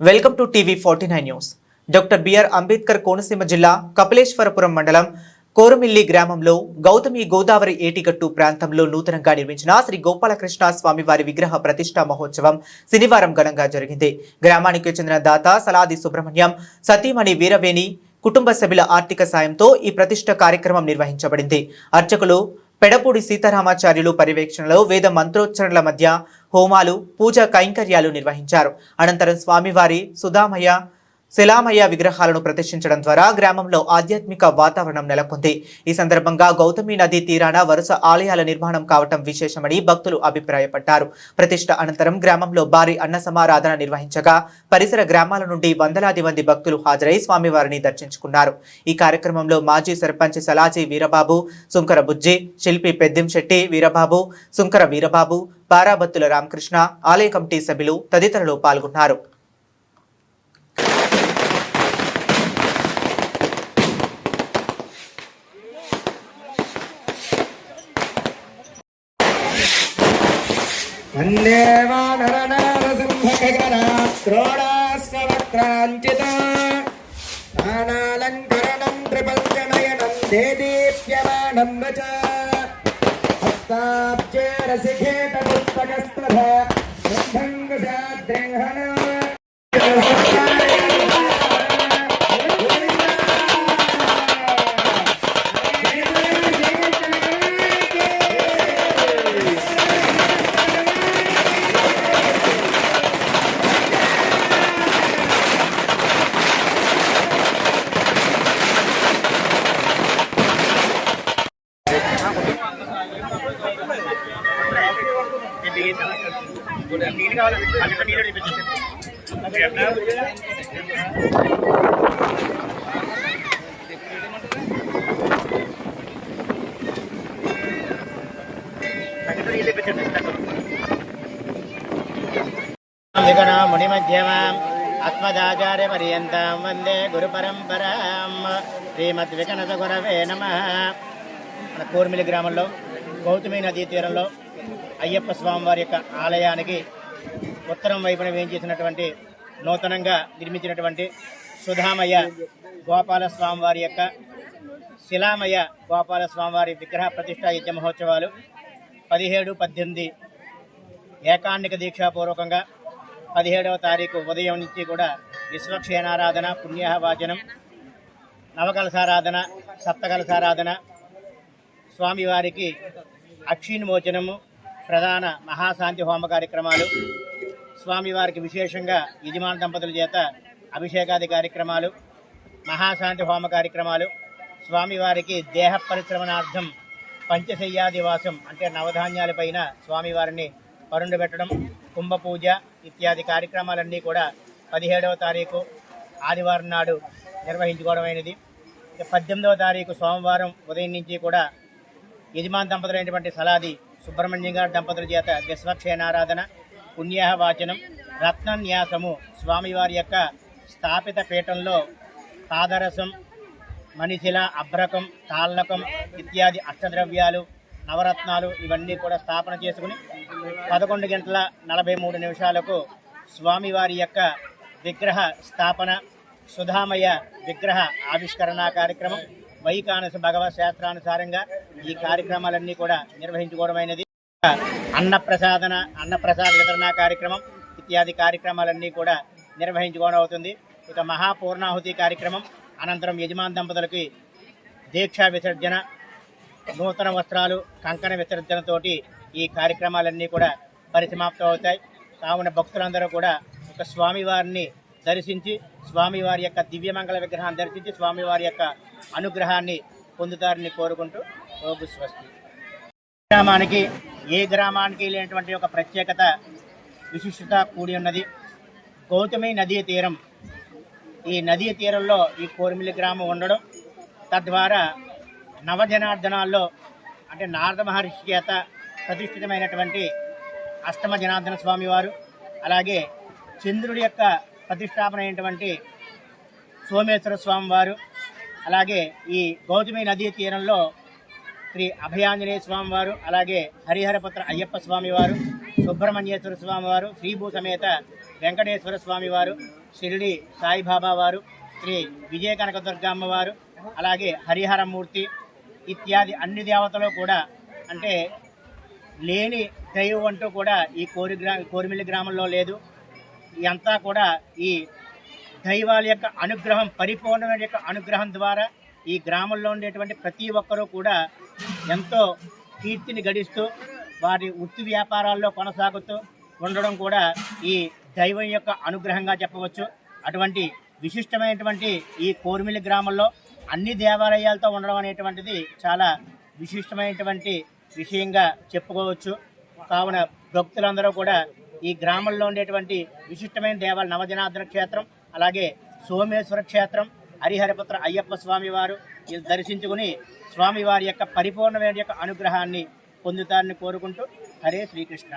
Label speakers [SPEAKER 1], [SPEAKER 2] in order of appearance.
[SPEAKER 1] Welcome to TV forty nine news. Doctor B R Ambedkar Konaseema జిల్లా కపిలేశ్వరపురం మండలం కోరమిల్లి గ్రామంలో గౌతమి గోదావరి ఏటిగట్టు ప్రాంతంలో నూతనంగా నిర్మించిన శ్రీ గోపాలకృష్ణ స్వామివారి విగ్రహ ప్రతిష్టా మహోత్సవం శనివారం ఘనంగా జరిగింది. గ్రామానికి చెందిన దాత సలాది సుబ్రహ్మణ్యం సతీమణి వీరవేణి కుటుంబ సభ్యుల ఆర్థిక సాయంతో ఈ ప్రతిష్ట కార్యక్రమం నిర్వహించబడింది. అర్చకులు పెడపూడి సీతారామాచార్యులు పర్యవేక్షణలో వేద మంత్రోచ్చరణల మధ్య హోమాలు పూజా కైంకర్యాలు నిర్వహించారు. అనంతరం స్వామివారి సుధామయ్య శిలామయ్య విగ్రహాలను ప్రతిష్ఠించడం ద్వారా గ్రామంలో ఆధ్యాత్మిక వాతావరణం నెలకొంది. ఈ సందర్భంగా గౌతమి నదీ తీరాన వరుస ఆలయాల నిర్మాణం కావటం విశేషమని భక్తులు అభిప్రాయపడ్డారు. ప్రతిష్ట అనంతరం గ్రామంలో భారీ అన్న సమారాధన నిర్వహించగా పరిసర గ్రామాల నుండి వందలాది మంది భక్తులు హాజరై స్వామివారిని దర్శించుకున్నారు. ఈ కార్యక్రమంలో మాజీ సర్పంచ్ సలాజీ వీరబాబు సుంకర బుజ్జి శిల్పి పెద్దింశెట్టి వీరబాబు సుంకర వీరబాబు పారాబత్తుల రామకృష్ణ ఆలయ కమిటీ సభ్యులు తదితరులు పాల్గొన్నారు.
[SPEAKER 2] వందే వానరనారసింహగణాత్రోడాస్వక్రాంచిత త్రిపంచనయనం దేదీప్యమానం వచ హస్తాబ్జేరసిఖేట పుస్తకస్తథ బ్రహ్మంగుషాద్రింహణ
[SPEAKER 3] విగణ మునిమధ్యమాం అస్మదాచార్య పర్యంతం వందే గురు పరంపరాం శ్రీమద్ వికనత గురవే నమ మన కూర్మిలి గ్రామంలో గౌతమి నదీ తీరంలో అయ్యప్ప స్వామి వారి యొక్క ఆలయానికి ఉత్తరం వైపున వేయించేసినటువంటి నూతనంగా నిర్మించినటువంటి సుధామయ్య గోపాల వారి యొక్క శిలామయ్య గోపాల స్వామివారి విగ్రహ ప్రతిష్టా యజ్ఞ మహోత్సవాలు పదిహేడు పద్దెనిమిది ఏకాండిక దీక్షాపూర్వకంగా పదిహేడవ తారీఖు ఉదయం నుంచి కూడా విశ్వక్షేణారాధన పుణ్యాహవాచనం నవకలసారాధన సప్తకలసారాధన స్వామివారికి అక్షీన్మోచనము ప్రధాన మహాశాంతి హోమ కార్యక్రమాలు స్వామివారికి విశేషంగా యజమాన దంపతుల చేత అభిషేకాది కార్యక్రమాలు మహాశాంతి హోమ కార్యక్రమాలు స్వామివారికి దేహ పరిశ్రమణార్థం పంచశయ్యాదివాసం అంటే నవధాన్యాలపైన స్వామివారిని పరుండు కుంభపూజ కుంభ పూజ ఇత్యాది కార్యక్రమాలన్నీ కూడా పదిహేడవ తారీఖు ఆదివారం నాడు నిర్వహించుకోవడమైనది అయినది. పద్దెనిమిదవ తారీఖు సోమవారం ఉదయం నుంచి కూడా యజమాన్ దంపతులైనటువంటి సలాది సుబ్రహ్మణ్యం గారి దంపతుల చేత విశ్వక్షేణారాధన పుణ్యాహ వాచనం రత్నన్యాసము స్వామివారి యొక్క స్థాపిత పీఠంలో పాదరసం మణిశిల అభ్రకం తాళ్ళకం ఇత్యాది అష్టద్రవ్యాలు నవరత్నాలు ఇవన్నీ కూడా స్థాపన చేసుకుని పదకొండు గంటల నలభై మూడు నిమిషాలకు స్వామివారి యొక్క విగ్రహ స్థాపన సుధామయ విగ్రహ ఆవిష్కరణ కార్యక్రమం వైకానస భగవత్ శాస్త్రానుసారంగా ఈ కార్యక్రమాలన్నీ కూడా నిర్వహించుకోవడమైనది. అన్నప్రసాదన అన్నప్రసాద వితరణ కార్యక్రమం ఇత్యాది కార్యక్రమాలన్నీ కూడా నిర్వహించుకోవడం అవుతుంది. ఇక మహాపూర్ణాహుతి కార్యక్రమం అనంతరం యజమాన్ దంపతులకి దీక్షా విసర్జన నూతన వస్త్రాలు కంకణ విసర్జనతోటి ఈ కార్యక్రమాలన్నీ కూడా పరిసమాప్తం అవుతాయి కావున భక్తులందరూ కూడా ఒక స్వామివారిని దర్శించి స్వామివారి యొక్క దివ్యమంగళ విగ్రహాన్ని దర్శించి స్వామివారి యొక్క అనుగ్రహాన్ని పొందుతారని కోరుకుంటూ ఓగు స్వస్తి. గ్రామానికి ఏ గ్రామానికి లేనటువంటి ఒక ప్రత్యేకత విశిష్టత కూడి ఉన్నది. గౌతమి నదీ తీరం. ఈ నదీ తీరంలో ఈ కోరిమిలి గ్రామం ఉండడం తద్వారా నవజనార్దనాల్లో అంటే నారద మహర్షి చేత ప్రతిష్ఠితమైనటువంటి అష్టమ జనార్దన స్వామివారు అలాగే చంద్రుడి యొక్క ప్రతిష్టాపన అయినటువంటి సోమేశ్వర స్వామి వారు అలాగే ఈ గౌతమి నదీ తీరంలో శ్రీ అభయాంజనేయ స్వామి వారు అలాగే హరిహరపుత్ర అయ్యప్ప స్వామి వారు సుబ్రహ్మణ్యేశ్వర స్వామి వారు శ్రీభూ సమేత వెంకటేశ్వర స్వామి వారు షిరిడి సాయిబాబా వారు శ్రీ విజయ కనకదుర్గమ్మ వారు అలాగే హరిహరమూర్తి ఇత్యాది అన్ని దేవతలు కూడా అంటే లేని దైవం అంటూ కూడా ఈ కోరి గ్రా కోరిమిల్లి గ్రామంలో లేదు. ఇదంతా కూడా ఈ దైవాల యొక్క అనుగ్రహం పరిపూర్ణమైన యొక్క అనుగ్రహం ద్వారా ఈ గ్రామంలో ఉండేటువంటి ప్రతి ఒక్కరూ కూడా ఎంతో కీర్తిని గడిస్తూ వారి వృత్తి వ్యాపారాల్లో కొనసాగుతూ ఉండడం కూడా ఈ దైవం యొక్క అనుగ్రహంగా చెప్పవచ్చు. అటువంటి విశిష్టమైనటువంటి ఈ కోర్మిలి గ్రామంలో అన్ని దేవాలయాలతో ఉండడం అనేటువంటిది చాలా విశిష్టమైనటువంటి విషయంగా చెప్పుకోవచ్చు. కావున భక్తులందరూ కూడా ఈ గ్రామంలో ఉండేటువంటి విశిష్టమైన దేవాలయ నవజనార్దన క్షేత్రం అలాగే సోమేశ్వర క్షేత్రం హరిహరపుత్ర అయ్యప్ప స్వామివారు ఇది దర్శించుకుని స్వామివారి యొక్క పరిపూర్ణమైన యొక్క అనుగ్రహాన్ని పొందుతారని కోరుకుంటూ హరే శ్రీకృష్ణ.